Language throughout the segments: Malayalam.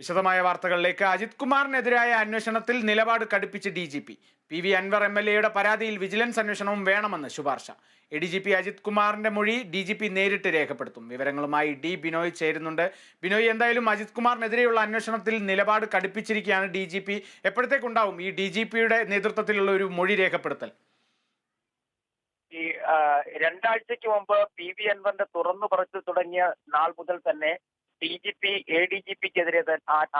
വിശദമായ വാർത്തകളിലേക്ക് അജിത് കുമാറിനെതിരായ അന്വേഷണത്തിൽ നിലപാട് കടുപ്പിച്ച് D G P. P V Anvar M L എയുടെ പരാതിയിൽ വിജിലൻസ് അന്വേഷണവും വേണമെന്ന് ശുപാർശ. A D G P Ajith കുമാറിന്റെ മൊഴി ഡി ജി പി നേരിട്ട് രേഖപ്പെടുത്തും. വിവരങ്ങളുമായി ഡി ബിനോയ് ചേരുന്നുണ്ട്. ബിനോയ് എന്തായാലും അജിത് കുമാറിനെതിരെയുള്ള അന്വേഷണത്തിൽ നിലപാട് കടുപ്പിച്ചിരിക്കുകയാണ് ഡി ജി പി. എപ്പോഴത്തേക്കുണ്ടാവും ഈ ഡി ജി പിയുടെ നേതൃത്വത്തിലുള്ള ഒരു മൊഴി രേഖപ്പെടുത്തൽ? ഈ രണ്ടാഴ്ചയ്ക്ക് മുമ്പ് പി വി അൻവറിന്റെ തുറന്നു പറച്ചു തുടങ്ങിയ നാൾ മുതൽ തന്നെ D G P A D G പിക്കെതിരെ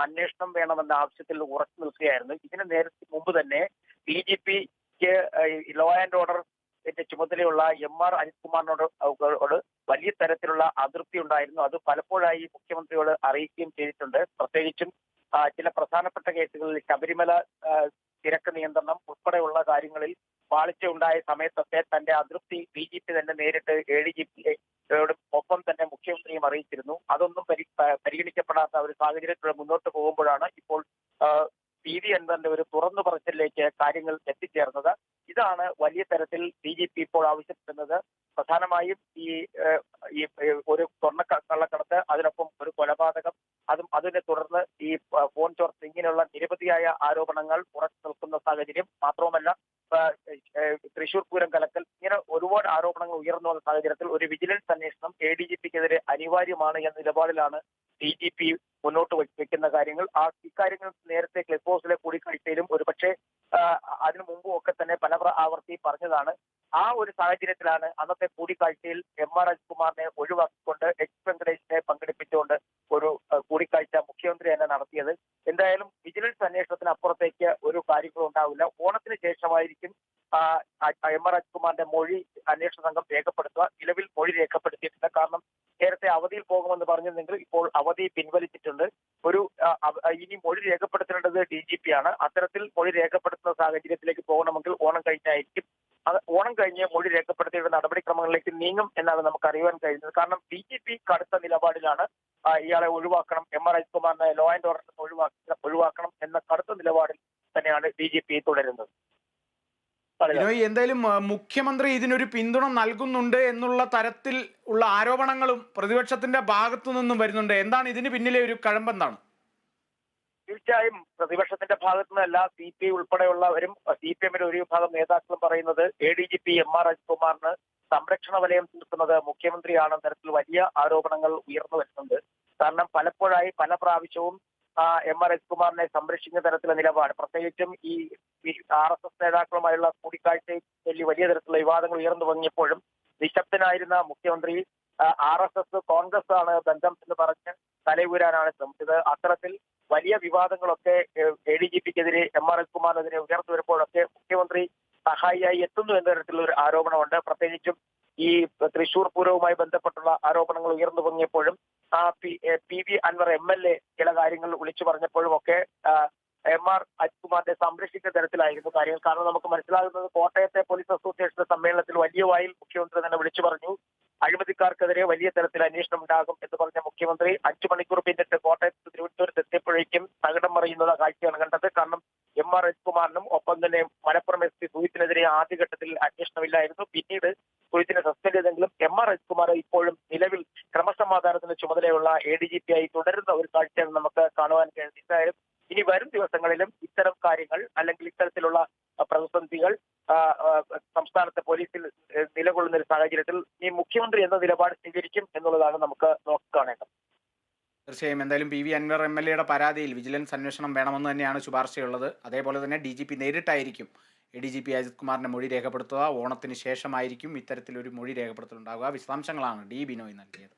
അന്വേഷണം വേണമെന്ന ആവശ്യത്തിൽ ഉറച്ചു നിൽക്കുകയായിരുന്നു. ഇതിന് നേരത്തെ മുമ്പ് തന്നെ ഡി ജി പിക്ക് ലോ ആൻഡ് ഓർഡർ ചുമതലയുള്ള എം ആർ അനിൽകുമാറിനോട് വലിയ തരത്തിലുള്ള അതൃപ്തി ഉണ്ടായിരുന്നു. അത് പലപ്പോഴായി മുഖ്യമന്ത്രിയോട് അറിയിക്കുകയും ചെയ്തിട്ടുണ്ട്. പ്രത്യേകിച്ചും ചില പ്രധാനപ്പെട്ട കേസുകളിൽ ശബരിമല തിരക്ക് നിയന്ത്രണം ഉൾപ്പെടെയുള്ള കാര്യങ്ങളിൽ പാളിച്ച ഉണ്ടായ സമയത്തൊക്കെ തന്റെ അതൃപ്തി ബി ജെ പി തന്നെ നേരിട്ട് എ ഡി ജി മുഖ്യമന്ത്രിയും അറിയിച്ചിരുന്നു. അതൊന്നും പരി പരിഗണിക്കപ്പെടാത്ത ഒരു സാഹചര്യത്തിലൂടെ മുന്നോട്ട് പോകുമ്പോഴാണ് ഇപ്പോൾ പി വി അൻവറിന്റെ ഒരു തുറന്നു പറച്ചിലേക്ക് കാര്യങ്ങൾ എത്തിച്ചേർന്നത്. ഇതാണ് വലിയ തരത്തിൽ ബി ജെ പി ഇപ്പോൾ ആവശ്യപ്പെടുന്നത്. പ്രധാനമായും ഈ ഈ ഒരു സ്വർണ കള്ളക്കടത്ത് അതിനൊപ്പം ഒരു കൊലപാതകം അതും അതിനെ തുടർന്ന് ഈ ഫോൺ ചോർത്ത് ഇങ്ങനെയുള്ള നിരവധിയായ ആരോപണങ്ങൾ ഉറച്ചു നിൽക്കുന്ന സാഹചര്യം മാത്രവുമല്ല തൃശൂർ പൂരം കലക്കൽ ഇങ്ങനെ ഒരുപാട് ആരോപണങ്ങൾ ഉയർന്നു വന്ന സാഹചര്യത്തിൽ ഒരു വിജിലൻസ് അന്വേഷണം എ ഡി ജി പിക്കെതിരെ അനിവാര്യമാണ് എന്ന നിലപാടിലാണ് ഡി ജി പി മുന്നോട്ട് വയ്ക്കുന്ന കാര്യങ്ങൾ. ആ ഇക്കാര്യങ്ങൾ നേരത്തെ ക്ലിഫ് ഹൗസിലെ കൂടിക്കാഴ്ചയിലും ഒരുപക്ഷെ അതിനു മുമ്പും ഒക്കെ തന്നെ പല ആവർത്തി പറഞ്ഞതാണ്. ആ ഒരു സാഹചര്യത്തിലാണ് അന്നത്തെ കൂടിക്കാഴ്ചയിൽ എം ആർ രാജ്കുമാറിനെ ഒഴിവാക്കിക്കൊണ്ട് എച്ച് വെങ്കടേഷിനെ പങ്കെടുപ്പിച്ചുകൊണ്ട് ഒരു ആ, കൂടിക്കാഴ്ച മുഖ്യമന്ത്രി തന്നെ നടത്തിയത് എന്തായാലും വിജിലൻസ് അന്വേഷണത്തിന് അപ്പുറത്തേക്ക് ഒരു കാര്യങ്ങളും ഉണ്ടാവില്ല ഓണത്തിന് ശേഷമായിരിക്കും ആ, ആ, എം ആർ അജിത്കുമാറിന്റെ മൊഴി അന്വേഷണ സംഘം രേഖപ്പെടുത്തുക നിലവിൽ മൊഴി രേഖപ്പെടുത്തിയിട്ടില്ല. കാരണം നേരത്തെ അവധിയിൽ പോകുമെന്ന് പറഞ്ഞിരുന്നെങ്കിൽ ഇപ്പോൾ അവധി പിൻവലിച്ചിട്ടുണ്ട്. ഒരു ഇനി മൊഴി രേഖപ്പെടുത്തേണ്ടത് ഡി ജി പി ആണ്. അത്തരത്തിൽ മൊഴി രേഖപ്പെടുത്തുന്ന സാഹചര്യത്തിലേക്ക് പോകണമെങ്കിൽ ഓണം കഴിഞ്ഞായിരിക്കും. അത് ഓണം കഴിഞ്ഞ് മൊഴി രേഖപ്പെടുത്തിയുള്ള നടപടിക്രമങ്ങളിലേക്ക് നീങ്ങും എന്നാണ് നമുക്ക് അറിയാൻ കഴിയുന്നത്. കാരണം ഡി ജി പി കടുത്ത നിലപാടിലാണ് ഇയാളെ ഒഴിവാക്കണം എം ആർ അജിത്കുമാറിനെ ലോ ആൻഡ് ഓർഡർ ഒഴിവാക്കണം എന്ന കടുത്ത നിലപാടിൽ തന്നെയാണ് ഡി ജി പി തുടരുന്നത്. ബിനോയ് എന്തായാലും മുഖ്യമന്ത്രി ഇതിനൊരു പിന്തുണ നൽകുന്നുണ്ട് എന്നുള്ള തരത്തിൽ ഉള്ള ആരോപണങ്ങളും പ്രതിപക്ഷത്തിന്റെ ഭാഗത്തു നിന്നും വരുന്നുണ്ട്. എന്താണ് ഇതിന് പിന്നിലെ ഒരു കഴമ്പെന്താണ്? തീർച്ചയായും പ്രതിപക്ഷത്തിന്റെ ഭാഗത്തു നിന്നല്ല സി പി ഐ ഉൾപ്പെടെയുള്ളവരും സി പി എമ്മിന്റെ ഒരു വിഭാഗം നേതാക്കളും പറയുന്നത് A D G P M R അജിത്കുമാറിന് സംരക്ഷണ വലയം തീർക്കുന്നത് മുഖ്യമന്ത്രിയാണെന്ന തരത്തിൽ വലിയ ആരോപണങ്ങൾ ഉയർന്നു വരുന്നുണ്ട്. കാരണം പലപ്പോഴായി പല പ്രാവശ്യവും എം ആർ അജികുമാറിനെ സംരക്ഷിക്കുന്ന തരത്തിലുള്ള നിലപാട്. പ്രത്യേകിച്ചും ഈ ആർ എസ് എസ് നേതാക്കളുമായുള്ള കൂടിക്കാഴ്ചയിൽ വലിയ തരത്തിലുള്ള വിവാദങ്ങൾ ഉയർന്നു വന്നിയപ്പോഴും നിശബ്ദനായിരുന്ന മുഖ്യമന്ത്രി ആർ എസ് എസ് കോൺഗ്രസ് ആണ് ബന്ധം എന്ന് പറഞ്ഞ് തലയൂരാനാണ് ശ്രമിച്ചത്. അത്തരത്തിൽ വലിയ വിവാദങ്ങളൊക്കെ എ ഡി ജി പിക്കെതിരെ എം ആർ എസ് ഉയർന്നു വരുമ്പോഴൊക്കെ മുഖ്യമന്ത്രി സഹായിയായി എത്തുന്നു എന്ന തരത്തിലുള്ള ഒരു ആരോപണമുണ്ട്. പ്രത്യേകിച്ചും ഈ തൃശൂർ പൂരവുമായി ബന്ധപ്പെട്ടുള്ള ആരോപണങ്ങൾ ഉയർന്നു പൊങ്ങിയപ്പോഴും P V Anvar M L A ചില കാര്യങ്ങൾ വിളിച്ചു പറഞ്ഞപ്പോഴും ഒക്കെ ആ, എം ആർ അജ്കുമാറിനെ സംരക്ഷിക്കുന്ന തരത്തിലായിരുന്നു കാര്യങ്ങൾ. കാരണം നമുക്ക് മനസ്സിലാകുന്നത് കോട്ടയത്തെ പോലീസ് അസോസിയേഷന്റെ സമ്മേളനത്തിൽ വലിയ വായിൽ മുഖ്യമന്ത്രി തന്നെ വിളിച്ചു പറഞ്ഞു അഴിമതിക്കാർക്കെതിരെ വലിയ തരത്തിൽ അന്വേഷണം ഉണ്ടാകും എന്ന് പറഞ്ഞ മുഖ്യമന്ത്രി അഞ്ചു മണിക്കൂർ പിന്നിട്ട് കോട്ടയത്ത് തിരുവനന്തപുരത്ത് എത്തിയപ്പോഴേക്കും തകിടം മറിയുന്നത് കാഴ്ചയാണ് കണ്ടത്. കാരണം എം ആർ രജികുമാറിനും ഒപ്പം തന്നെ മലപ്പുറം എസ് പി സുഹിത്തിനെതിരെ ആദ്യഘട്ടത്തിൽ അന്വേഷണമില്ലായിരുന്നു. പിന്നീട് സുഹിത്തിനെ സസ്പെൻഡ് ചെയ്തെങ്കിലും എം ആർ രജികുമാർ ഇപ്പോഴും നിലവിൽ ക്രമസമാധാനത്തിന് ചുമതലയുള്ള എ ഡി ജി പി ആയി തുടരുന്ന ഒരു കാഴ്ചയാണ് നമുക്ക് കാണുവാൻ കഴിയുന്നത് എന്തായാലും ഇനി വരും ദിവസങ്ങളിലും ഇത്തരം കാര്യങ്ങൾ അല്ലെങ്കിൽ ഇത്തരത്തിലുള്ള പ്രതിസന്ധികൾ സംസ്ഥാനത്തെ പോലീസിൽ നിലകൊള്ളുന്ന ഒരു സാഹചര്യത്തിൽ ഈ മുഖ്യമന്ത്രി എന്ന നിലപാട് സ്വീകരിക്കും എന്നുള്ളതാണ് നമുക്ക് നോക്കിക്കാണേണ്ടത് തീർച്ചയായും. എന്തായാലും P V Anvar M L എയുടെ പരാതിയിൽ വിജിലൻസ് അന്വേഷണം വേണമെന്ന് തന്നെയാണ് ശുപാർശയുള്ളത്. അതേപോലെ തന്നെ D G P നേരിട്ടായിരിക്കും A D G P Ajith കുമാറിന്റെ മൊഴി രേഖപ്പെടുത്തുക. ഓണത്തിന് ശേഷമായിരിക്കും ഇത്തരത്തിലൊരു മൊഴി രേഖപ്പെടുത്തലുണ്ടാവുക വിശദാംശങ്ങളാണ് ഡി ബിനോയ് നൽകിയത്.